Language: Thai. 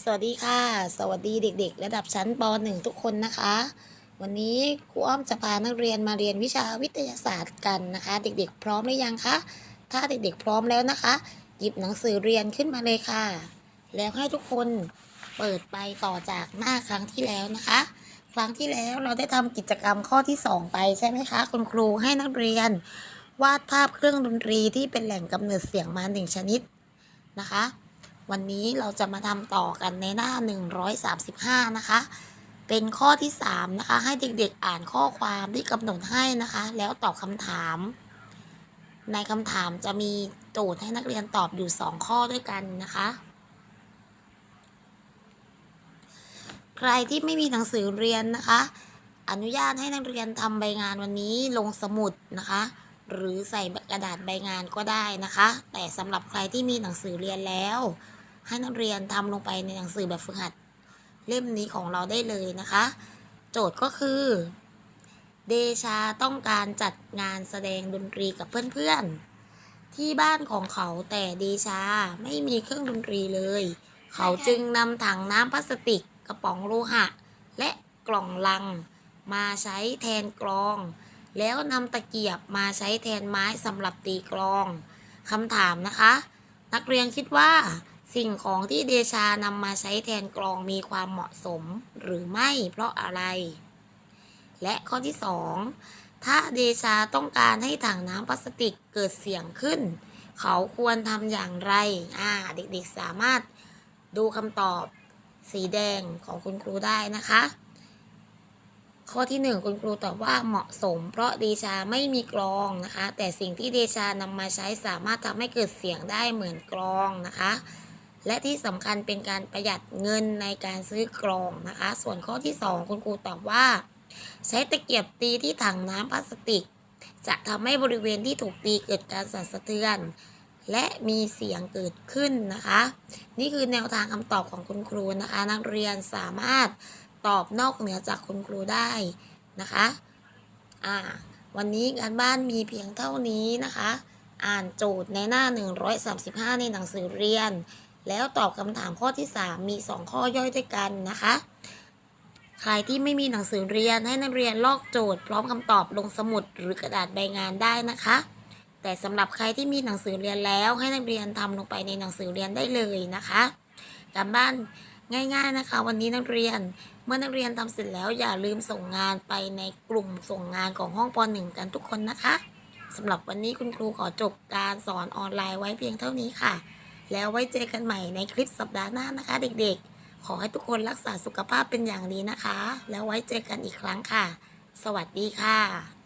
สวัสดีค่ะ สวัสดีเด็กๆ ระดับชั้นป .1 ทุกคนนะคะ วันนี้ครูอ้อมจะพานักเรียนมาเรียนวิชาวิทยาศาสตร์กันนะคะ เด็กๆ พร้อมหรือยังคะถ้าเด็กๆ พร้อมแล้วนะคะ หยิบหนังสือเรียนขึ้นมาเลยค่ะ แล้วให้ทุกคนเปิดไปต่อจากหน้าครั้งที่แล้วนะคะ ครั้งที่แล้วเราได้ทำกิจกรรมข้อที่ 2 ไปใช่ไหมคะ คุณครูให้นักเรียน วาดภาพเครื่องดนตรีที่เป็นแหล่งกำเนิดเสียงมาหนึ่งชนิดนะคะ วันนี้เราจะมาทำต่อกันในหน้า 135 นะคะ เป็นข้อที่ 3 นะคะ ให้เด็กๆอ่านข้อความที่กำหนดให้นะคะ แล้วตอบคำถาม ในคำถามจะมีโจทย์ให้นักเรียนตอบอยู่ 2 ข้อด้วยกันนะคะ ใครที่ไม่มีหนังสือเรียนนะคะ อนุญาตให้นักเรียนทำใบงานวันนี้ลงสมุดนะคะหรือใส่กระดาษใบงานก็ได้นะคะ แต่สำหรับใครที่มีหนังสือเรียนแล้ว ให้นักเรียนทำลงไปในหนังสือแบบฝึกหัดเล่มนี้ของเราได้เลยนะคะ โจทย์ก็คือ เดชาต้องการจัดงานแสดงดนตรีกับเพื่อนๆ ที่บ้านของเขาแต่เดชาไม่มีเครื่องดนตรีเลย เขาจึงนำถังน้ำพลาสติกกระป๋องโลหะ และกล่องลัง มาใช้แทนกลอง แล้วนำตะเกียบมาใช้แทนไม้สำหรับตีกลองคำถามนะคะ นักเรียนคิดว่า สิ่งของที่เดชานำมาใช้แทนกลองมีความเหมาะสมหรือไม่เพราะอะไร และข้อที่ 2 ถ้าเดชาต้องการให้ถังน้ำพลาสติกเกิดเสียงขึ้น เขาควรทำอย่างไรอ่าเด็กๆสามารถดูคำตอบสีแดงของคุณครูได้นะคะ ข้อที่หนึ่งคุณครูตอบว่าเหมาะสม เพราะเดชาไม่มีกลองนะคะ แต่สิ่งที่เดชานำมาใช้สามารถทำให้เกิดเสียงได้เหมือนกลองนะคะ และที่สำคัญเป็นการประหยัดเงินในการซื้อกลองนะคะ ส่วนข้อที่สองคุณครูตอบว่า ใช้ตะเกียบตีที่ถังน้ำพลาสติก จะทำให้บริเวณที่ถูกตีเกิดการสั่นสะเทือน และมีเสียงเกิดขึ้นนะคะ นี่คือแนวทางคำตอบของคุณครูนะคะ นักเรียนสามารถตอบนอกเหนือจากคุณครูได้นะคะอ่าวันนี้การบ้านมีเพียงเท่านี้นะคะ อ่านโจทย์ในหน้า 135 ในหนังสือเรียน แล้วตอบคำถามข้อที่ 3 มี 2 ข้อย่อยด้วยกันนะคะ ใครที่ไม่มีหนังสือเรียนให้นักเรียนลอกโจทย์ พร้อมคำตอบลงสมุดหรือกระดาษใบงานได้นะคะ แต่สำหรับใครที่มีหนังสือเรียนแล้วให้นักเรียนทำลงไปในหนังสือเรียนได้เลยนะคะการบ้านง่าย ๆนะคะ วันนี้นักเรียนเมื่อนักเรียนทำเสร็จแล้วอย่าลืมส่งงานไปในกลุ่มส่งงานของห้องป .1 กันทุกคนนะคะสำหรับวันนี้คุณครูขอจบการสอนออนไลน์ไว้เพียงเท่านี้ค่ะ แล้วไว้เจอกันใหม่ในคลิปสัปดาห์หน้านะคะ เด็กๆ ขอให้ทุกคนรักษาสุขภาพเป็นอย่างดีนะคะ แล้วไว้เจอกันอีกครั้งค่ะ สวัสดีค่ะ